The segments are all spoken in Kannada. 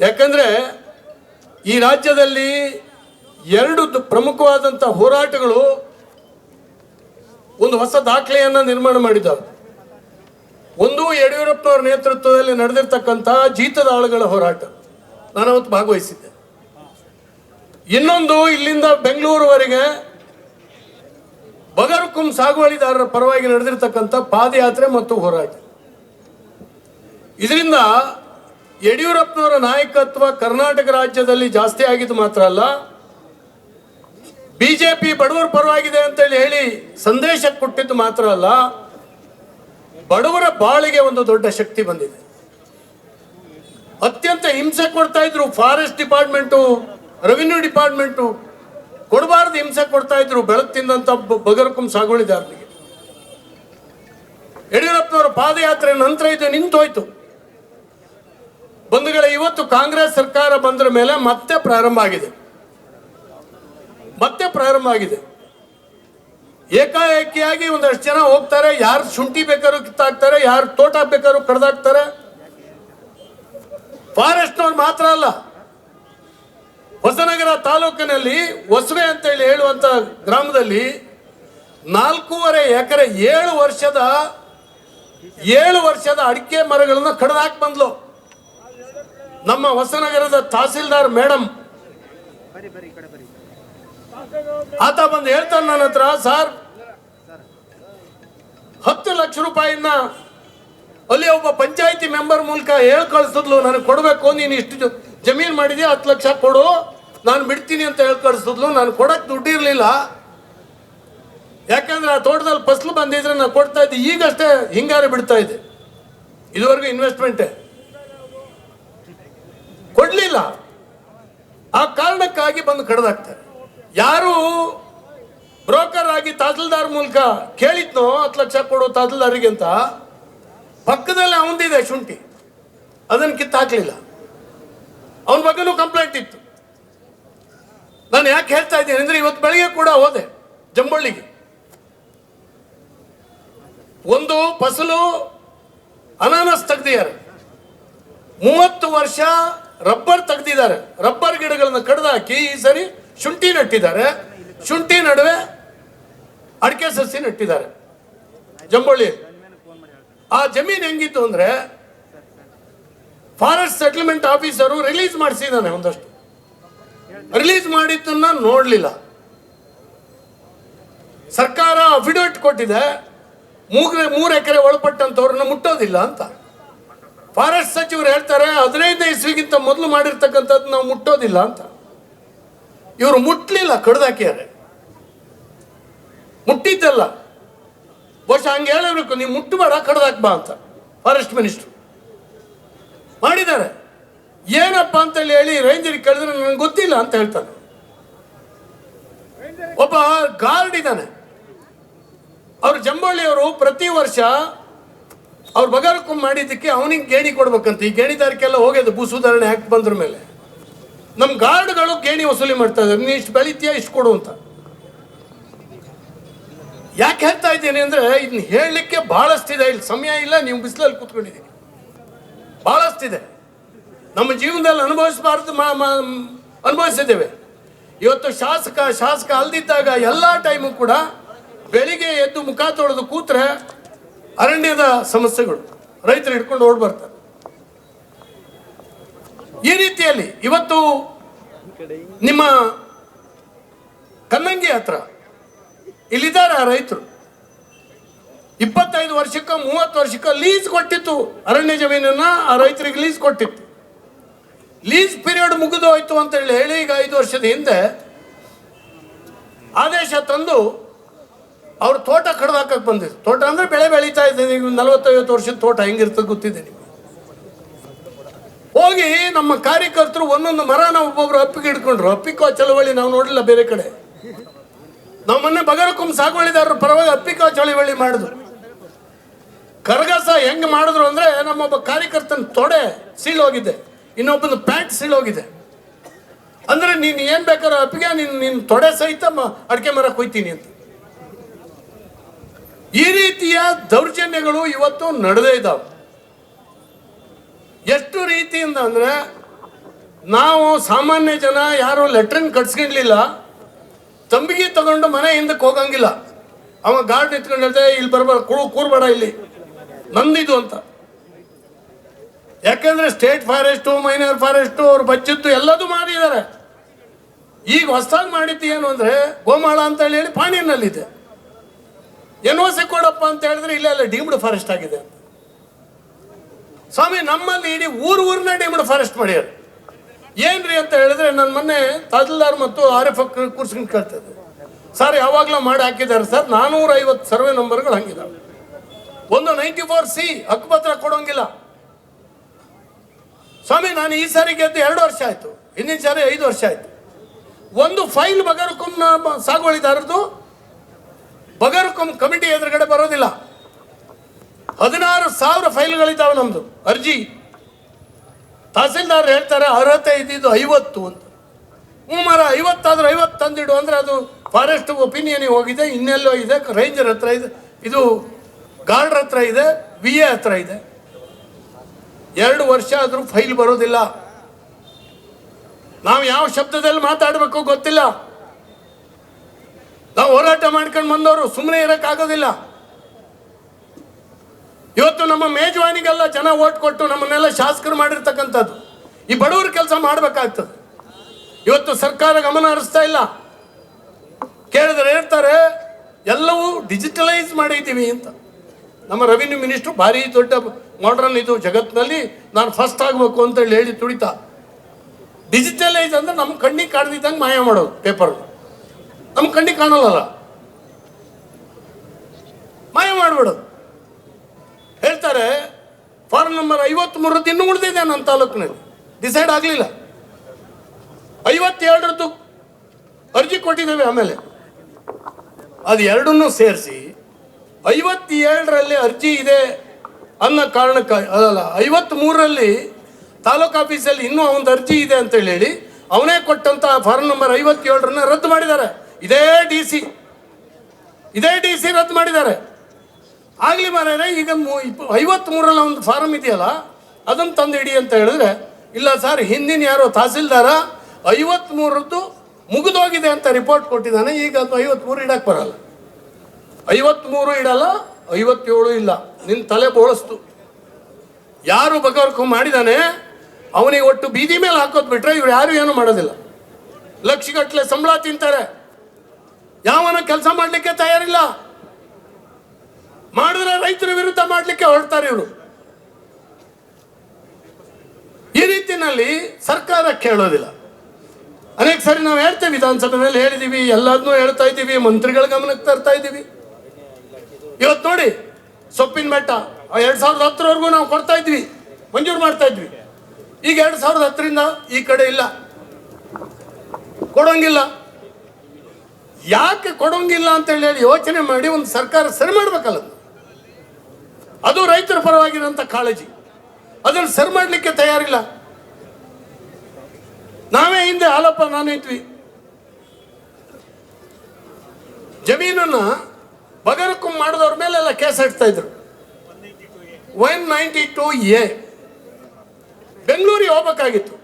ಯಾಕಂದ್ರೆ ಈ ರಾಜ್ಯದಲ್ಲಿ ಎರಡು ಪ್ರಮುಖವಾದಂಥ ಹೋರಾಟಗಳು ಒಂದು ಹೊಸ ದಾಖಲೆಯನ್ನು ನಿರ್ಮಾಣ ಮಾಡಿದ್ದಾವೆ ಒಂದು ಯಡಿಯೂರಪ್ಪನವರ ನೇತೃತ್ವದಲ್ಲಿ ನಡೆದಿರ್ತಕ್ಕಂಥ ಜೀತದ ಆಳುಗಳ ಹೋರಾಟ. ನಾನು ಅವತ್ತು ಭಾಗವಹಿಸಿದ್ದೆ. ಇನ್ನೊಂದು ಇಲ್ಲಿಂದ ಬೆಂಗಳೂರುವರೆಗೆ ಬಗರುಕುಂ ಸಾಗುವಳಿದಾರರ ಪರವಾಗಿ ನಡೆದಿರ್ತಕ್ಕಂಥ ಪಾದಯಾತ್ರೆ ಮತ್ತು ಹೋರಾಟ. ಇದರಿಂದ ಯಡಿಯೂರಪ್ಪನವರ ನಾಯಕತ್ವ ಕರ್ನಾಟಕ ರಾಜ್ಯದಲ್ಲಿ ಜಾಸ್ತಿ ಆಗಿದ್ದು ಮಾತ್ರ ಅಲ್ಲ. ಬಿಜೆಪಿ ಬಡವರ ಪರವಾಗಿದೆ ಅಂತೇಳಿ ಹೇಳಿ ಸಂದೇಶ ಕೊಟ್ಟಿದ್ದು ಮಾತ್ರ ಅಲ್ಲ. ಬಡವರ ಬಾಳಿಗೆ ಒಂದು ದೊಡ್ಡ ಶಕ್ತಿ ಬಂದಿದೆ. ಅತ್ಯಂತ ಹಿಂಸೆ ಕೊಡ್ತಾ ಇದ್ರು ಫಾರೆಸ್ಟ್ ಡಿಪಾರ್ಟ್ಮೆಂಟು ರೆವಿನ್ಯೂ ಡಿಪಾರ್ಟ್ಮೆಂಟು ಕೊಡಬಾರದು ಹಿಂಸೆ ಕೊಡ್ತಾ ಇದ್ರು ಬೆಳಕು ತಿಂದಂತ ಬಗರ್ಕುಂ ಸಾಗುವಳಿದಾರನಿಗೆ ಯಡಿಯೂರಪ್ಪನವರ ಪಾದಯಾತ್ರೆ ನಂತರ ಇದು ನಿಂತೋಯ್ತು. ಬಂಧುಗಳೇ, ಇವತ್ತು ಕಾಂಗ್ರೆಸ್ ಸರ್ಕಾರ ಬಂದ್ರ ಮೇಲೆ ಮತ್ತೆ ಪ್ರಾರಂಭ ಆಗಿದೆ. ಮತ್ತೆ ಪ್ರಾರಂಭ ಆಗಿದೆ. ಏಕಾಏಕಿಯಾಗಿ ಒಂದಷ್ಟು ಜನ ಹೋಗ್ತಾರೆ, ಯಾರು ಶುಂಠಿ ಬೇಕಾದ್ರೂ ಕಿತ್ತಾಕ್ತಾರೆ, ಯಾರು ತೋಟ ಬೇಕಾದ್ರೂ ಕಡ್ದಾಕ್ತಾರೆ. ಫಾರೆಸ್ಟ್ನವ್ರು ಮಾತ್ರ ಅಲ್ಲ. ಹೊಸನಗರ ತಾಲೂಕಿನಲ್ಲಿ ಹೊಸವೆ ಅಂತೇಳಿ ಹೇಳುವಂತ ಗ್ರಾಮದಲ್ಲಿ ನಾಲ್ಕೂವರೆ ಎಕರೆ ಏಳು ವರ್ಷದ ಏಳು ವರ್ಷದ ಅಡಿಕೆ ಮರಗಳನ್ನ ಕಡ್ದಾಕ್ ಬಂದ್ಲು. ನಮ್ಮ ಹೊಸನಗರದ ತಹಸೀಲ್ದಾರ್ ಮೇಡಮ್ ಆತ ಬಂದು ಹೇಳ್ತಾನೆ ನನ್ನ ಹತ್ರ, ಸರ್, ಹತ್ತು ಲಕ್ಷ ರೂಪಾಯಿನ ಅಲ್ಲಿ ಒಬ್ಬ ಪಂಚಾಯತಿ ಮೆಂಬರ್ ಮೂಲಕ ಹೇಳ್ಕಳ್ಸಿದ್ಲು ನನಗೆ ಕೊಡಬೇಕು, ನೀನು ಇಷ್ಟು ಜಮೀನು ಮಾಡಿದ್ಯಾ, ಹತ್ತು ಲಕ್ಷ ಕೊಡು, ನಾನು ಬಿಡ್ತೀನಿ ಅಂತ ಹೇಳಿ ಕಳಿಸಿದ್ಲು, ನಾನು ಕೊಡಕ್ಕೆ ದುಡ್ಡಿರಲಿಲ್ಲ ಯಾಕಂದ್ರೆ ಆ ತೋಟದಲ್ಲಿ ಫಸಲು ಬಂದಿದ್ರೆ ನಾನು ಕೊಡ್ತಾ ಇದ್ದೆ, ಈಗಷ್ಟೇ ಹಿಂಗಾರೆ ಬಿಡ್ತಾ ಇದ್ದೆ. ಇದುವರೆಗೂ ಇನ್ವೆಸ್ಟ್ಮೆಂಟೇ ಕೊಡ್ಲಿಲ್ಲ. ಆ ಕಾರಣಕ್ಕಾಗಿ ಬಂದು ಕಡ್ದಾಕ್ತಾರೆ. ಯಾರು ಬ್ರೋಕರ್ ಆಗಿ ತಹಸೀಲ್ದಾರ್ ಮೂಲಕ ಕೇಳಿದ್ನೋ ಹತ್ತು ಲಕ್ಷ ಕೊಡೋ ತಹಸೀಲ್ದಾರಿಗೆ ಅಂತ, ಪಕ್ಕದಲ್ಲಿ ಅವಂದಿದೆ ಶುಂಠಿ. ಅದನ್ನು ಕಿತ್ತಾಕಲಿಲ್ಲ. ಅವನ ಬಗ್ಗೆನೂ ಕಂಪ್ಲೇಂಟ್ ಇತ್ತು. ನಾನು ಯಾಕೆ ಹೇಳ್ತಾ ಇದ್ದೀನಿ ಅಂದರೆ ಇವತ್ತು ಬೆಳಿಗ್ಗೆ ಕೂಡ ಹೋದೆ ಜಂಬಳ್ಳಿಗೆ. ಒಂದು ಫಸಲು ಅನಾನಸ್ ತೆಗ್ದಿದ್ದಾರೆ. ಮೂವತ್ತು ವರ್ಷ ರಬ್ಬರ್ ತೆಗೆದಿದ್ದಾರೆ. ರಬ್ಬರ್ ಗಿಡಗಳನ್ನ ಕಡ್ದಾಕಿ ಈ ಸರಿ ಶುಂಠಿ ನೆಟ್ಟಿದ್ದಾರೆ. ಶುಂಠಿ ನಡುವೆ ಅಡಿಕೆ ಸಸಿ ನೆಟ್ಟಿದ್ದಾರೆ. ಜಂಬಳ್ಳಿ. ಆ ಜಮೀನ್ ಹೆಂಗಿತ್ತು ಅಂದ್ರೆ ಫಾರೆಸ್ಟ್ ಸೆಟಲ್ಮೆಂಟ್ ಆಫೀಸರು ರಿಲೀಸ್ ಮಾಡಿಸಿದ್ದಾನೆ ಒಂದಷ್ಟು. ರಿಲೀಸ್ ಮಾಡಿದ್ದನ್ನ ನೋಡಲಿಲ್ಲ. ಸರ್ಕಾರ ಅಫಿಡವಿಟ್ ಕೊಟ್ಟಿದೆ. ಮೂಗ್ರೆ ಮೂರು ಎಕರೆ ಒಳಪಟ್ಟಂತವ್ರನ್ನ ಮುಟ್ಟೋದಿಲ್ಲ ಅಂತ. ಫಾರೆಸ್ಟ್ ಸಚಿವರು ಹೇಳ್ತಾರೆ, ಹದಿನೈದನೇ ಇಸ್ವಿಗಿಂತ ಮೊದಲು ಮಾಡಿರ್ತಕ್ಕಂಥದ್ದು ನಾವು ಮುಟ್ಟೋದಿಲ್ಲ ಅಂತ. ಇವರು ಮುಟ್ಲಿಲ್ಲ, ಕಡ್ದಾಕ್ಯಾರೆ. ಮುಟ್ಟಿದ್ದಲ್ಲ. ಬಹುಶಃ ಹಂಗೆ ಹೇಳಬೇಕು, ನೀವು ಮುಟ್ಟಬೇಡ ಕಡ್ದಾಕ್ಬಾ ಅಂತ, ಫಾರೆಸ್ಟ್ ಮಿನಿಸ್ಟ್ರು. ಮಾಡಿದ್ದಾರೆ. ಏನಪ್ಪ ಅಂತೇಳಿ ಹೇಳಿ ರೇಂಜರಿಗೆ ಕೇಳಿದ್ರೆ ನನಗೆ ಗೊತ್ತಿಲ್ಲ ಅಂತ ಹೇಳ್ತಾನೆ. ಒಬ್ಬ ಗಾರ್ಡ್ ಇದ್ದಾನೆ. ಅವರು ಜಂಬಳ್ಳಿಯವರು ಪ್ರತಿ ವರ್ಷ ಅವ್ರು ಬಗಾರಕ್ಕೂ ಮಾಡಿದ್ದಕ್ಕೆ ಅವನಿಗೆ ಗೇಣಿ ಕೊಡ್ಬೇಕಂತ. ಈ ಗೇಣಿದಾರಿಕೆಲ್ಲ ಹೋಗ್ಯದ, ಭೂ ಸುಧಾರಣೆ ಹಾಕಿ ಬಂದ್ರ ಮೇಲೆ. ನಮ್ಮ ಗಾರ್ಡ್ಗಳು ಗೇಣಿ ವಸೂಲಿ ಮಾಡ್ತಾ ಇದ್ದಾರೆ ನೀ ಇಷ್ಟು ಬೆಳಿತೀಯ, ಇಷ್ಟು ಕೊಡು ಅಂತ. ಯಾಕೆ ಹೇಳ್ತಾ ಇದ್ದೀನಿ ಅಂದ್ರೆ ಇದನ್ನ ಹೇಳಲಿಕ್ಕೆ ಬಹಳಷ್ಟಿದೆ ಇಲ್ಲಿ ಸಮಯ ಇಲ್ಲ, ನೀವು ಬಿಸಿಲಲ್ಲಿ ಕೂತ್ಕೊಂಡಿದ್ದೀನಿ ಬಹಳಷ್ಟಿದೆ ನಮ್ಮ ಜೀವನದಲ್ಲಿ ಅನುಭವಿಸಬಾರ್ದು ಅನುಭವಿಸಿದ್ದೇವೆ. ಇವತ್ತು ಶಾಸಕ ಶಾಸಕ ಅಲ್ದಿದ್ದಾಗ ಎಲ್ಲ ಟೈಮು ಕೂಡ ಬೆಳಿಗ್ಗೆ ಎದ್ದು ಮುಖ ತೊಳೆದು ಕೂತ್ರೆ ಅರಣ್ಯದ ಸಮಸ್ಯೆಗಳು. ರೈತರು ಹಿಡ್ಕೊಂಡು ಓಡ್ ಬರ್ತಾರೆ. ಈ ರೀತಿಯಲ್ಲಿ ಇವತ್ತು ನಿಮ್ಮ ಕನ್ನಂಗಿ ಹತ್ರ ಇಲ್ಲಿದ್ದಾರೆ ಆ ರೈತರು. ಇಪ್ಪತ್ತೈದು ವರ್ಷಕ್ಕೆ, ಮೂವತ್ತು ವರ್ಷಕ್ಕೆ ಲೀಸ್ ಕೊಟ್ಟಿತ್ತು ಅರಣ್ಯ ಜಮೀನನ್ನ, ಆ ರೈತರಿಗೆ ಲೀಸ್ ಕೊಟ್ಟಿತ್ತು. ಲೀಸ್ ಪೀರಿಯಡ್ ಮುಗಿದು ಹೋಯ್ತು ಅಂತ ಹೇಳಿ ಈಗ ಐದು ವರ್ಷದ ಹಿಂದೆ ಆದೇಶ ತಂದು ಅವ್ರ ತೋಟ ಕಡ್ದಾಕಕ್ಕೆ ಬಂದಿದ್ರು ತೋಟ ಅಂದ್ರೆ ಬೆಳೆ ಬೆಳೀತಾ ಇದ್ದೀನಿ. ನೀವು ನಲವತ್ತೈವತ್ತು ವರ್ಷದ ತೋಟ ಹೆಂಗಿರ್ತದೆ ಗೊತ್ತಿದೆ ನಿಮಗೆ. ಹೋಗಿ ನಮ್ಮ ಕಾರ್ಯಕರ್ತರು ಒಂದೊಂದು ಮರನ ಒಬ್ಬೊಬ್ರು ಅಪ್ಪಿಗೆ ಹಿಡ್ಕೊಂಡ್ರು ಅಪ್ಪಿಕೋ ಚಳವಳಿ ನಾವು ನೋಡಲಿಲ್ಲ ಬೇರೆ ಕಡೆ. ನಾವು ಮೊನ್ನೆ ಬಗರಕೊಮ್ಮ ಸಾಗುವಳಿದಾರರ ಪರವಾಗಿ ಅಪ್ಪಿಕೋ ಚಳವಳಿ ಮಾಡಿದ್ರು ಕರಗಸ ಹೆಂಗೆ ಮಾಡಿದ್ರು ಅಂದ್ರೆ ನಮ್ಮೊಬ್ಬ ಕಾರ್ಯಕರ್ತನ ತೊಡೆ ಸೀಳೋಗಿದೆ. ಇನ್ನೊಬ್ಬನ ಪ್ಯಾಂಟ್ ಸೀಳೋಗಿದೆ. ಅಂದ್ರೆ ನೀನು ಏನ್ ಬೇಕಾದ್ರೂ ಅಪ್ಪಿಗೆ ನಿನ್ನ ನಿನ್ನ ತೊಡೆ ಸಹಿತ ಅಡಿಕೆ ಮರ ಕೊಯ್ತೀನಿ ಅಂತ. ಈ ರೀತಿಯ ದೌರ್ಜನ್ಯಗಳು ಇವತ್ತು ನಡೆದೇ ಇದ್ದಾವೆ. ಎಷ್ಟು ರೀತಿಯಿಂದ ಅಂದ್ರೆ, ನಾವು ಸಾಮಾನ್ಯ ಜನ ಯಾರು ಲೆಟ್ರಿನ್ ಕಟ್ಸ್ಕೊಳ್ಲಿಲ್ಲ ತಂಬಿಗೆ ತಗೊಂಡು ಮನೆ ಹಿಂದಕ್ಕೆ ಹೋಗಂಗಿಲ್ಲ. ಅವ ಗಾರ್ಡ್ ನಿಂತ್ಕೊಂಡು ಹೇಳ್ದೆ, ಇಲ್ಲಿ ಬರ್ಬಾರ ಕೂ ಕೂರ್ಬೇಡ ಇಲ್ಲಿ. ನಂದಿದು ಅಂತ. ಯಾಕಂದ್ರೆ ಸ್ಟೇಟ್ ಫಾರೆಸ್ಟು, ಮೈನರ್ ಫಾರೆಸ್ಟು, ಅವ್ರು ಬಚ್ಚಿದ್ದು ಎಲ್ಲದೂ ಮಾಡಿದ್ದಾರೆ. ಈಗ ಹೊಸದಾಗಿ ಮಾಡಿದ್ದು ಏನು ಅಂದ್ರೆ, ಗೋಮಾಳ ಅಂತ ಹೇಳಿ ಪಾಣಿಯಲ್ಲಿದೆ ಎನ್ ಓ ಸಿ ಕೊಡಪ್ಪ ಅಂತ ಹೇಳಿದ್ರೆ ಇಲ್ಲ ಇಲ್ಲ ಡೀಮ್ಡ್ ಫಾರೆಸ್ಟ್ ಆಗಿದೆ ಅಂತ. ಸ್ವಾಮಿ, ನಮ್ಮಲ್ಲಿ ಇಡೀ ಊರು ಊರನ್ನ ಡೀಮ್ಡ್ ಫಾರೆಸ್ಟ್ ಮಾಡ್ಯಾರ. ಏನ್ರಿ ಅಂತ ಹೇಳಿದ್ರೆ ನನ್ನ ಮೊನ್ನೆ ತಹಸೀಲ್ದಾರ್ ಮತ್ತು ಆರ್ ಎಫ್ ಕೂರ್ಸ್ಕೊಂಡು ಕೇಳ್ತದೆ ಸರ್ ಯಾವಾಗಲೂ ಮಾಡಿ ಹಾಕಿದ್ದಾರೆ ಸರ್ ನಾನೂರ ಐವತ್ತು ಸರ್ವೆ ನಂಬರ್ಗಳು ಹಂಗಿದಾವೆ. ಒಂದು ನೈಂಟಿ ಫೋರ್ ಸಿ ಹಕ್ಕುಪತ್ರ ಕೊಡೋಂಗಿಲ್ಲ. ಸ್ವಾಮಿ, ನಾನು ಈ ಸಾರಿ ಗೆದ್ದು ಎರಡು ವರ್ಷ ಆಯ್ತು. ಹಿಂದಿನ ಸಾರಿ ಐದು ವರ್ಷ ಆಯ್ತು. ಒಂದು ಫೈಲ್ ಬಗರ್ಕುಮ್ನ ಸಾಗುವಳಿದಾರದ್ದು ಬಗರ್ಕುಂ ಕಮಿಟಿ ಎದುರುಗಡೆ ಬರೋದಿಲ್ಲ. ಹದಿನಾರು ಸಾವಿರ ಫೈಲ್ಗಳಿದ್ದಾವೆ ನಮ್ಮದು ಅರ್ಜಿ. ತಹಸೀಲ್ದಾರ್ ಹೇಳ್ತಾರೆ ಅರ್ಹತೆ ಇದ್ದಿದ್ದು ಐವತ್ತು ಅಂತ. ಹ್ಞೂ ಮರ ಐವತ್ತಾದ್ರೂ ಐವತ್ತು ತಂದಿಡು ಅಂದರೆ ಅದು ಫಾರೆಸ್ಟ್ ಒಪಿನಿಯನಿಗೆ ಹೋಗಿದೆ, ಇನ್ನೆಲ್ಲೋ ಇದೆ, ರೇಂಜರ್ ಹತ್ರ ಇದೆ, ಇದು ಗಾರ್ಡ್ರ್ ಹತ್ರ ಇದೆ, ವಿ ಎ ಹತ್ರ ಇದೆ. ಎರಡು ವರ್ಷ ಆದರೂ ಫೈಲ್ ಬರೋದಿಲ್ಲ. ನಾವು ಯಾವ ಶಬ್ದದಲ್ಲಿ ಮಾತಾಡಬೇಕು ಗೊತ್ತಿಲ್ಲ. ನಾವು ಹೋರಾಟ ಮಾಡ್ಕೊಂಡು ಬಂದವರು ಸುಮ್ಮನೆ ಇರೋಕ್ಕಾಗೋದಿಲ್ಲ. ಇವತ್ತು ನಮ್ಮ ಮೇಜವಾನಿಗೆಲ್ಲ ಜನ ಓಟ್ ಕೊಟ್ಟು ನಮ್ಮನ್ನೆಲ್ಲ ಶಾಸಕರು ಮಾಡಿರ್ತಕ್ಕಂಥದ್ದು. ಈ ಬಡವರ ಕೆಲಸ ಮಾಡಬೇಕಾಗ್ತದೆ. ಇವತ್ತು ಸರ್ಕಾರ ಗಮನ ಹರಿಸ್ತಾ ಇಲ್ಲ. ಕೇಳಿದ್ರೆ ಹೇಳ್ತಾರೆ, ಎಲ್ಲವೂ ಡಿಜಿಟಲೈಸ್ ಮಾಡಿದ್ದೀವಿ ಅಂತ. ನಮ್ಮ ರೆವಿನ್ಯೂ ಮಿನಿಸ್ಟ್ರು ಭಾರಿ ದೊಡ್ಡ ಮಾಡ್ರನ್ ಇದು ಜಗತ್ತಿನಲ್ಲಿ ನಾನು ಫಸ್ಟ್ ಆಗಬೇಕು ಅಂತೇಳಿ ಹೇಳಿ ತುಳಿತ ಡಿಜಿಟಲೈಸ್ ಅಂದ್ರೆ ನಮ್ಮ ಕಣ್ಣಿಗೆ ಕಾಡ್ದಿದ್ದಂಗೆ ಮಾಯ ಮಾಡೋದು ಪೇಪರ್ ನಮ್ಮ ಕಣ್ಣಿಗೆ ಕಾಣಲ್ಲ ಮಾಯ ಮಾಡಿಬಿಡೋದು. ಹೇಳ್ತಾರೆ ಫಾರ್ಮ್ ನಂಬರ್ ಐವತ್ಮೂರದ್ದು ಇನ್ನೂ ಉಳಿದಿದೆ ನನ್ನ ತಾಲೂಕಿನಲ್ಲಿ. ಡಿಸೈಡ್ ಆಗಲಿಲ್ಲ. ಐವತ್ತೇಳರದ್ದು ಅರ್ಜಿ ಕೊಟ್ಟಿದ್ದೇವೆ ಆಮೇಲೆ. ಅದು ಎರಡನ್ನೂ ಸೇರಿಸಿ, ಐವತ್ತೇಳರಲ್ಲಿ ಅರ್ಜಿ ಇದೆ ಅನ್ನೋ ಕಾರಣಕ್ಕೆ ಅಲ್ಲ ಐವತ್ತ್ಮೂರರಲ್ಲಿ ತಾಲೂಕು ಆಫೀಸಲ್ಲಿ ಇನ್ನೂ ಅವನದು ಅರ್ಜಿ ಇದೆ ಅಂತ ಹೇಳಿ, ಅವನೇ ಕೊಟ್ಟಂತ ಫಾರ್ಮ್ ನಂಬರ್ ಐವತ್ತೇಳರನ್ನ ರದ್ದು ಮಾಡಿದ್ದಾರೆ. ಇದೇ ಡಿ ಸಿ ಇದೇ ಡಿ ಸಿ ರದ್ದು ಮಾಡಿದ್ದಾರೆ. ಆಗಲಿ ಮಾರೇ ಈಗ ಐವತ್ತ್ಮೂರಲ್ಲಿ ಒಂದು ಫಾರಮ್ ಇದೆಯಲ್ಲ, ಅದನ್ನು ತಂದು ಇಡಿ ಅಂತ ಹೇಳಿದ್ರೆ, ಇಲ್ಲ ಸರ್, ಹಿಂದಿನ ಯಾರೋ ತಹಸೀಲ್ದಾರ ಐವತ್ತ್ಮೂರದ್ದು ಮುಗಿದೋಗಿದೆ ಅಂತ ರಿಪೋರ್ಟ್ ಕೊಟ್ಟಿದ್ದಾನೆ, ಈಗ ಅದು ಐವತ್ತ್ಮೂರು ಇಡಕ್ಕೆ ಬರಲ್ಲ. ಐವತ್ತ್ಮೂರು ಇಡಲ್ಲ, ಐವತ್ತೇಳು ಇಲ್ಲ. ನಿನ್ನ ತಲೆ ಬೋಳಿಸ್ತು. ಯಾರು ಬಗವರ್ಕು ಮಾಡಿದಾನೆ, ಅವನಿಗೆ ಒಟ್ಟು ಬೀದಿ ಮೇಲೆ ಹಾಕೋದು ಬಿಟ್ರೆ ಇವ್ರು ಯಾರು ಏನು ಮಾಡೋದಿಲ್ಲ. ಲಕ್ಷಗಟ್ಟಲೆ ಸಂಬಳ ತಿಂತಾರೆ. ಯಾವನ ಕೆಲಸ ಮಾಡಲಿಕ್ಕೆ ತಯಾರಿಲ್ಲ? ಮಾಡಿದ್ರೆ ರೈತರ ವಿರುದ್ಧ ಮಾಡಲಿಕ್ಕೆ ಹೊರಡ್ತಾರೆ ಇವರು. ಈ ರೀತಿಯಲ್ಲಿ ಸರ್ಕಾರ ಕೇಳೋದಿಲ್ಲ. ಅನೇಕ ಸರಿ ನಾವು ಹೇಳ್ತೇವೆ, ವಿಧಾನಸಭೆಯಲ್ಲಿ ಹೇಳಿದೀವಿ ಎಲ್ಲದನ್ನೂ ಹೇಳ್ತಾ ಇದ್ದೀವಿ, ಮಂತ್ರಿಗಳ ಗಮನಕ್ಕೆ ತರ್ತಾ ಇದ್ದೀವಿ. ಇವತ್ತು ನೋಡಿ, ಸೊಪ್ಪಿನ ಬೆಟ್ಟ ಎರಡು ಸಾವಿರದ ಹತ್ತರವರೆಗೂ ನಾವು ಕೊಡ್ತಾ ಇದ್ವಿ, ಮಂಜೂರು ಮಾಡ್ತಾ ಇದ್ವಿ. ಈಗ ಎರಡು ಸಾವಿರದ ಹತ್ತರಿಂದ ಈ ಕಡೆ ಇಲ್ಲ. ಕೊಡೋಂಗಿಲ್ಲ. ಯಾಕೆ ಕೊಡೋಂಗಿಲ್ಲ ಅಂತ ಹೇಳಿ ಯೋಚನೆ ಮಾಡಿ ಒಂದು ಸರ್ಕಾರ ಸರಿ ಮಾಡ್ಬೇಕಲ್ಲ ಅದು. ರೈತರ ಪರವಾಗಿರೋಂಥ ಕಾಳಜಿ. ಅದನ್ನು ಸರಿ ಮಾಡಲಿಕ್ಕೆ ತಯಾರಿಲ್ಲ. ನಾವೇ ಹಿಂದೆ ಹಾಲಪ್ಪ ನಾನು ಇದ್ವಿ. ಜಮೀನನ್ನ ಬಗರಕ್ಕೂ ಮಾಡಿದವ್ರ ಮೇಲೆಲ್ಲ ಕೇಸ್ ಹಾಕ್ತಾ ಇದ್ರು. One ninety two A. ಬೆಂಗಳೂರಿಗೆ ಹೋಗ್ಬೇಕಾಗಿತ್ತು.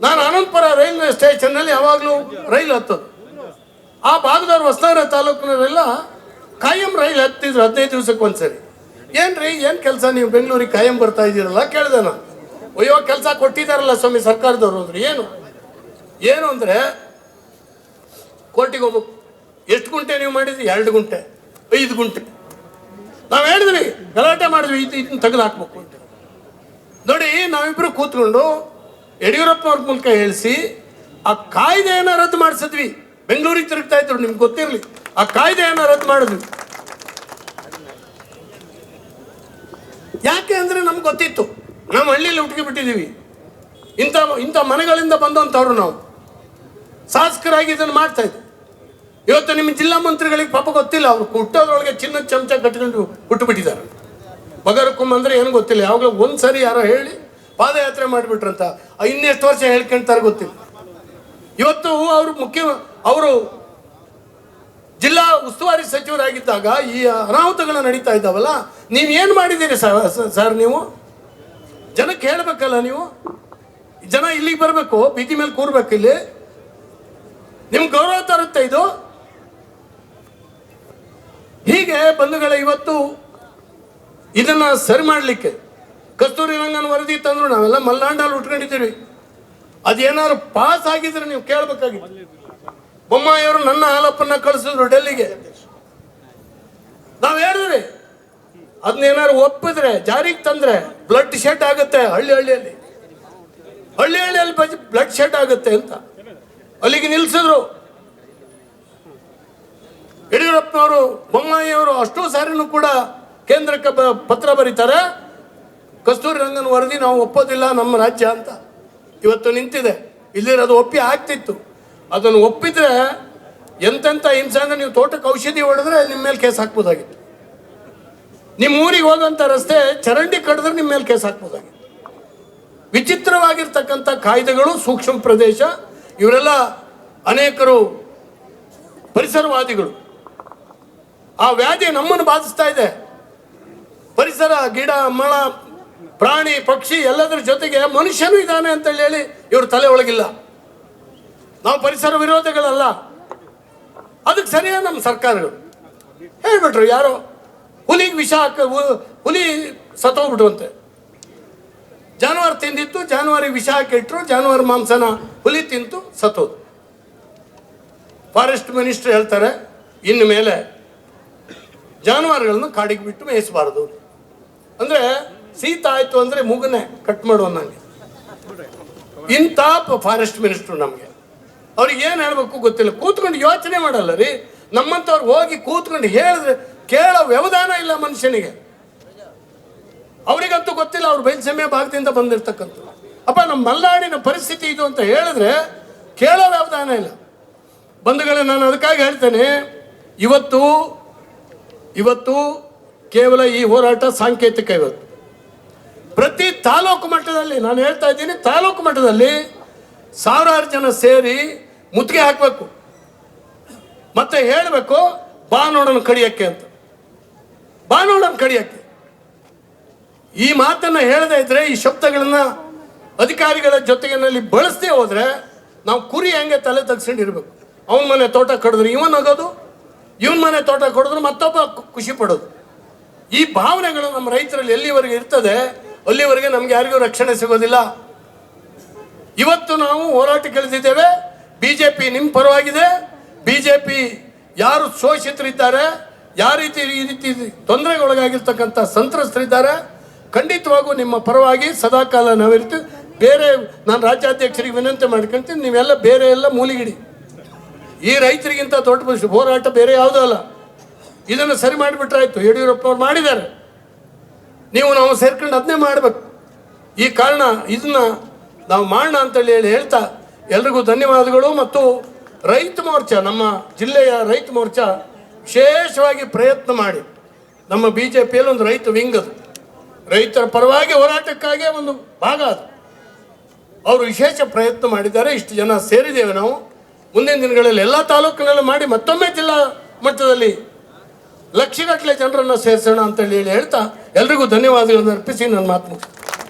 ನಾನು ಅನಂತಪುರ ರೈಲ್ವೆ ಸ್ಟೇಷನ್ನಲ್ಲಿ ಯಾವಾಗಲೂ ರೈಲು ಹತ್ತೋದು. ಆ ಭಾಗದವ್ರು ಹೊಸನಗರ ತಾಲೂಕಿನವರೆಲ್ಲ ಕಾಯಂ ರೈಲು ಹತ್ತಿದ್ರು ಹದಿನೈದು ದಿವಸಕ್ಕೆ ಒಂದ್ಸರಿ. ಏನ್ರಿ, ಏನು ಕೆಲಸ? ನೀವು ಬೆಂಗಳೂರಿಗೆ ಕಾಯಂ ಬರ್ತಾ ಇದ್ದೀರಲ್ಲ? ಕೇಳಿದೆ ನಾನು. ಅಯ್ಯೋ, ಕೆಲಸ ಕೊಟ್ಟಿದ್ದಾರಲ್ಲ ಸ್ವಾಮಿ ಸರ್ಕಾರದವರು ಅಂದ್ರೆ ಏನು? ಏನು ಅಂದರೆ, ಕೋರ್ಟಿಗೆ ಹೋಗ್ಬೇಕು. ಎಷ್ಟು ಗುಂಟೆ ನೀವು ಮಾಡಿದ್ರಿ? ಎರಡು ಗುಂಟೆ. ಐದು ಗುಂಟೆ. ನಾವು ಹೇಳಿದ್ರಿ, ಗಲಾಟೆ ಮಾಡಿದ್ವಿ ಇದು ಇದನ್ನ ತೆಗೆದು ಹಾಕ್ಬೇಕು ಅಂತ. ನೋಡಿ, ನಾವಿಬ್ರು ಕೂತ್ಕೊಂಡು ಯಡಿಯೂರಪ್ಪನವ್ರ ಮೂಲಕ ಹೇಳಿಸಿ, ಆ ಕಾಯ್ದೆಯನ್ನು ರದ್ದು ಮಾಡಿಸಿದ್ವಿ. ಬೆಂಗಳೂರಿಗೆ ತಿರುಗ್ತಾ ಇದ್ರು, ನಿಮ್ಗೆ ಗೊತ್ತಿರಲಿ. ಆ ಕಾಯ್ದೆಯನ್ನು ರದ್ದು ಮಾಡಿದ್ವಿ ಯಾಕೆ ಅಂದರೆ ನಮ್ಗೆ ಗೊತ್ತಿತ್ತು. ನಮ್ಮ ಹಳ್ಳಿಯಲ್ಲಿ ಹುಡುಕಿ ಬಿಟ್ಟಿದ್ದೀವಿ. ಇಂಥ ಇಂಥ ಮನೆಗಳಿಂದ ಬಂದಂಥವ್ರು ನಾವು. ಶಾಸಕರಾಗಿ ಇದನ್ನು ಮಾಡ್ತಾ ಇದ್ವಿ. ಇವತ್ತು ನಿಮ್ಮ ಜಿಲ್ಲಾ ಮಂತ್ರಿಗಳಿಗೆ ಪಾಪ ಗೊತ್ತಿಲ್ಲ, ಅವ್ರು ಹುಟ್ಟೋದ್ರೊಳಗೆ ಚಿನ್ನದ ಚಮಚ ಕಟ್ಕೊಂಡು ಹುಟ್ಟುಬಿಟ್ಟಿದ್ದಾರೆ. ಬಗರಕ್ಕುಮ್ ಅಂದರೆ ಏನು ಗೊತ್ತಿಲ್ಲ, ಯಾವಾಗಲೂ ಒಂದು ಸರಿ ಯಾರೋ ಹೇಳಿ ಪಾದಯಾತ್ರೆ ಮಾಡಿಬಿಟ್ರಂತ. ಇನ್ನೆಷ್ಟು ವರ್ಷ ಹೇಳ್ಕೊಂತಾರೆ ಗೊತ್ತಿಲ್ಲ. ಇವತ್ತು ಅವರು ಮುಖ್ಯ ಅವರು ಜಿಲ್ಲಾ ಉಸ್ತುವಾರಿ ಸಚಿವರಾಗಿದ್ದಾಗ ಈ ಅನಾಹುತಗಳು ನಡೀತಾ ಇದ್ದಾವಲ್ಲ, ನೀವು ಏನು ಮಾಡಿದ್ದೀರಿ ಸರ್ ನೀವು? ಜನಕ್ಕೆ ಹೇಳ್ಬೇಕಲ್ಲ ನೀವು? ಜನ ಇಲ್ಲಿಗೆ ಬರಬೇಕು ಬೀದಿ ಮೇಲೆ ಕೂರ್ಬೇಕು ಇಲ್ಲಿ. ನಿಮ್ ಗೌರವ ತರುತ್ತೆ ಇದು. ಹೀಗೆ ಬಂಧುಗಳ, ಇವತ್ತು ಇದನ್ನ ಸರಿ ಮಾಡಲಿಕ್ಕೆ ಕಸ್ತೂರಿ ರಂಗನ ವರದಿ ತಂದ್ರು ನಾವೆಲ್ಲ ಮಲ್ನಾಡಲ್ಲಿ ಉಟ್ಕೊಂಡಿದ್ದೀವಿ. ಅದೇನಾದ್ರು ಪಾಸ್ ಆಗಿದ್ರೆ ನೀವು ಕೇಳಬೇಕಾಗಿತ್ತು. ಬೊಮ್ಮಾಯಿಯವರು ನನ್ನ ಹಾಲಪ್ಪನ್ನ ಕಳಿಸಿದ್ರು ಡೆಲ್ಲಿಗೆ. ನಾವು ಅದನ್ನ ಅದನ್ನೇನಾದ್ರು ಒಪ್ಪಿದ್ರೆ, ಜಾರಿಗೆ ತಂದ್ರೆ ಬ್ಲಡ್ ಶೆಡ್ ಆಗುತ್ತೆ ಹಳ್ಳಿ ಹಳ್ಳಿಯಲ್ಲಿ. ಹಳ್ಳಿ ಹಳ್ಳಿಯಲ್ಲಿ ಬ್ಲಡ್ ಶೆಡ್ ಆಗುತ್ತೆ ಅಂತ. ಅಲ್ಲಿಗೆ ನಿಲ್ಸಿದ್ರು. ಯಡಿಯೂರಪ್ಪನವರು, ಬೊಮ್ಮಾಯಿಯವರು ಅಷ್ಟು ಸಾರಿನೂ ಕೂಡ ಕೇಂದ್ರಕ್ಕೆ ಪತ್ರ ಬರೀತಾರೆ. ಕಸ್ತೂರಿ ರಂಗನ ವರದಿ ನಾವು ಒಪ್ಪೋದಿಲ್ಲ ನಮ್ಮ ರಾಜ್ಯ ಅಂತ. ಇವತ್ತು ನಿಂತಿದೆ. ಇಲ್ಲಿರೋದು ಒಪ್ಪಿ ಆಗ್ತಿತ್ತು. ಅದನ್ನು ಒಪ್ಪಿದ್ರೆ ಎಂತೆಂಥ ಹಿಂಸೆ ಅಂದ್ರೆ ನೀವು ತೋಟಕ್ಕೆ ಔಷಧಿ ಹೊಡೆದ್ರೆ ನಿಮ್ಮ ಮೇಲೆ ಕೇಸ್ ಹಾಕ್ಬೋದಾಗಿತ್ತು. ನಿಮ್ಮ ಊರಿಗೆ ಹೋಗುವಂಥ ರಸ್ತೆ ಚರಂಡಿ ಕಡಿದ್ರೆ ನಿಮ್ಮ ಮೇಲೆ ಕೇಸ್ ಹಾಕ್ಬೋದಾಗಿತ್ತು. ವಿಚಿತ್ರವಾಗಿರ್ತಕ್ಕಂಥ ಕಾಯ್ದೆಗಳು, ಸೂಕ್ಷ್ಮ ಪ್ರದೇಶ, ಇವರೆಲ್ಲ ಅನೇಕರು ಪರಿಸರವಾದಿಗಳು. ಆ ವ್ಯಾಧಿ ನಮ್ಮನ್ನು ಬಾಧಿಸ್ತಾ ಇದೆ. ಪರಿಸರ, ಗಿಡ, ಮಳ, ಪ್ರಾಣಿ, ಪಕ್ಷಿ ಎಲ್ಲದರ ಜೊತೆಗೆ ಮನುಷ್ಯನೂ ಇದ್ದಾನೆ ಅಂತ ಹೇಳಿ ಇವರು ತಲೆ ಒಳಗಿಲ್ಲ. ನಾವು ಪರಿಸರ ವಿರೋಧಿಗಳಲ್ಲ. ಅದಕ್ಕೆ ಸರಿಯಾದ ನಮ್ಮ ಸರ್ಕಾರಗಳು? ಹೇಳ್ಬಿಟ್ರು ಯಾರೋ. ಹುಲಿಗೆ ವಿಷ ಹಾಕ ಹುಲಿ ಸತ್ತೋಗ್ಬಿಟ್ರಂತೆ. ಜಾನುವಾರು ತಿಂದಿತ್ತು, ಜಾನುವಾರಿಗೆ ವಿಷ ಹಾಕಿಟ್ರು ಜಾನುವಾರು ಮಾಂಸನ ಹುಲಿ ತಿಂತು ಸತ್ತೋದು ಫಾರೆಸ್ಟ್ ಮಿನಿಸ್ಟರ್ ಹೇಳ್ತಾರೆ, ಇನ್ನು ಮೇಲೆ ಜಾನುವಾರುಗಳನ್ನು ಕಾಡಿಗೆ ಬಿಟ್ಟು ಮೇಯಿಸಬಾರ್ದು. ಅಂದ್ರೆ ಶೀತ ಆಯಿತು ಅಂದ್ರೆ ಮುಗನೆ ಕಟ್ ಮಾಡುವ ನನಗೆ ಇಂಥ ಫಾರೆಸ್ಟ್ ಮಿನಿಸ್ಟ್ರು ನಮಗೆ. ಅವ್ರಿಗೆ ಏನು ಹೇಳಬೇಕು ಗೊತ್ತಿಲ್ಲ. ಕೂತ್ಕೊಂಡು ಯೋಚನೆ ಮಾಡಲ್ಲ ರೀ. ನಮ್ಮಂಥವ್ರು ಹೋಗಿ ಕೂತ್ಕೊಂಡು ಹೇಳಿದ್ರೆ ಕೇಳೋ ವ್ಯವಧಾನ ಇಲ್ಲ ಮನುಷ್ಯನಿಗೆ. ಅವರಿಗಂತೂ ಗೊತ್ತಿಲ್ಲ ಅವ್ರು ಬಯಲುಸೀಮೆ ಭಾಗದಿಂದ ಬಂದಿರ್ತಕ್ಕಂಥ ಅಪ್ಪ, ನಮ್ಮ ಮಲ್ನಾಡಿನ ಪರಿಸ್ಥಿತಿ ಇದು ಅಂತ ಹೇಳಿದ್ರೆ ಕೇಳೋ ವ್ಯವಧಾನ ಇಲ್ಲ. ಬಂಧುಗಳೇ, ನಾನು ಅದಕ್ಕಾಗಿ ಹೇಳ್ತೇನೆ. ಇವತ್ತು ಇವತ್ತು ಕೇವಲ ಈ ಹೋರಾಟ ಸಾಂಕೇತಿಕ ಇವತ್ತು. ಪ್ರತಿ ತಾಲೂಕು ಮಟ್ಟದಲ್ಲಿ, ನಾನು ಹೇಳ್ತಾ ಇದ್ದೀನಿ ತಾಲೂಕು ಮಟ್ಟದಲ್ಲಿ ಸಾವಿರಾರು ಜನ ಸೇರಿ ಮುತ್ತಿಗೆ ಹಾಕಬೇಕು. ಮತ್ತೆ ಹೇಳಬೇಕು ಬಾ ನೋಡೋಣ ಕಡಿಯಕ್ಕೆ ಅಂತ. ಬಾ ನೋಡೋಣ ಕಡಿಯಕ್ಕೆ. ಈ ಮಾತನ್ನ ಹೇಳದೇ ಇದ್ರೆ, ಈ ಶಬ್ದಗಳನ್ನ ಅಧಿಕಾರಿಗಳ ಜೊತೆಗಿನಲ್ಲಿ ಬಳಸದೆ ಹೋದ್ರೆ, ನಾವು ಕುರಿ ಹೆಂಗೆ ತಲೆ ತಗ್ಸ್ಕೊಂಡಿರ್ಬೇಕು ಅವನ ಮನೆ ತೋಟ ಕಡಿದ್ರೆ ಇವನ್ ಆಗೋದು ಇವನ್ ಮನೆ ತೋಟ ಕಡಿದ್ರೆ ಮತ್ತೊಬ್ಬ ಖುಷಿ ಪಡೋದು. ಈ ಭಾವನೆಗಳು ನಮ್ಮ ರೈತರಲ್ಲಿ ಎಲ್ಲಿವರೆಗೆ ಇರ್ತದೆ, ಅಲ್ಲಿವರೆಗೆ ನಮ್ಗೆ ಯಾರಿಗೂ ರಕ್ಷಣೆ ಸಿಗೋದಿಲ್ಲ. ಇವತ್ತು ನಾವು ಹೋರಾಟ ಕೇಳಿದ್ದೇವೆ ಬಿಜೆಪಿ ನಿಮ್ಮ ಪರವಾಗಿದೆ. ಬಿಜೆಪಿ ಯಾರು ಶೋಷಿತರಿದ್ದಾರೆ, ಯಾವ ರೀತಿ ಈ ರೀತಿ ತೊಂದರೆಗೊಳಗಾಗಿರ್ತಕ್ಕಂಥ ಸಂತ್ರಸ್ತರಿದ್ದಾರೆ, ಖಂಡಿತವಾಗೂ ನಿಮ್ಮ ಪರವಾಗಿ ಸದಾಕಾಲ ನಾವಿರ್ತೀವಿ. ಬೇರೆ ನಾನು ರಾಜ್ಯಾಧ್ಯಕ್ಷರಿಗೆ ವಿನಂತಿ ಮಾಡ್ಕೊಂತೀನಿ, ನೀವೆಲ್ಲ ಬೇರೆ ಎಲ್ಲ ಮೂಲಿಗಿಡಿ. ಈ ರೈತರಿಗಿಂತ ದೊಡ್ಡ ಹೋರಾಟ ಬೇರೆ ಯಾವುದೂ ಅಲ್ಲ. ಇದನ್ನು ಸರಿ ಮಾಡಿಬಿಟ್ರಾಯ್ತು ಯಡಿಯೂರಪ್ಪನವ್ರು ಮಾಡಿದ್ದಾರೆ. ನೀವು ನಾವು ಸೇರ್ಕೊಂಡು ಅದನ್ನೇ ಮಾಡಬೇಕು. ಈ ಕಾರಣ ಇದನ್ನ ನಾವು ಮಾಡೋಣ ಅಂತೇಳಿ ಹೇಳಿ ಹೇಳ್ತಾ ಎಲ್ರಿಗೂ ಧನ್ಯವಾದಗಳು ಮತ್ತು ರೈತ ಮೋರ್ಚಾ, ನಮ್ಮ ಜಿಲ್ಲೆಯ ರೈತ ಮೋರ್ಚಾ ವಿಶೇಷವಾಗಿ ಪ್ರಯತ್ನ ಮಾಡಿ. ನಮ್ಮ ಬಿ ಜೆ ಪಿಯಲ್ಲಿ ಒಂದು ರೈತ ವಿಂಗ್ ಅದು. ರೈತರ ಪರವಾಗಿ ಹೋರಾಟಕ್ಕಾಗಿ ಒಂದು ಭಾಗ ಅದು. ಅವರು ವಿಶೇಷ ಪ್ರಯತ್ನ ಮಾಡಿದ್ದಾರೆ, ಇಷ್ಟು ಜನ ಸೇರಿದ್ದೇವೆ ನಾವು. ಮುಂದಿನ ದಿನಗಳಲ್ಲಿ ಎಲ್ಲ ತಾಲೂಕಿನಲ್ಲೂ ಮಾಡಿ ಮತ್ತೊಮ್ಮೆ ಜಿಲ್ಲಾ ಮಟ್ಟದಲ್ಲಿ ಲಕ್ಷಗಟ್ಟಲೆ ಜನರನ್ನು ಸೇರಿಸೋಣ ಅಂತೇಳಿ ಹೇಳಿ ಹೇಳ್ತಾ ಎಲ್ರಿಗೂ ಧನ್ಯವಾದಗಳನ್ನು ಅರ್ಪಿಸಿ ನನ್ನ ಮಾತು.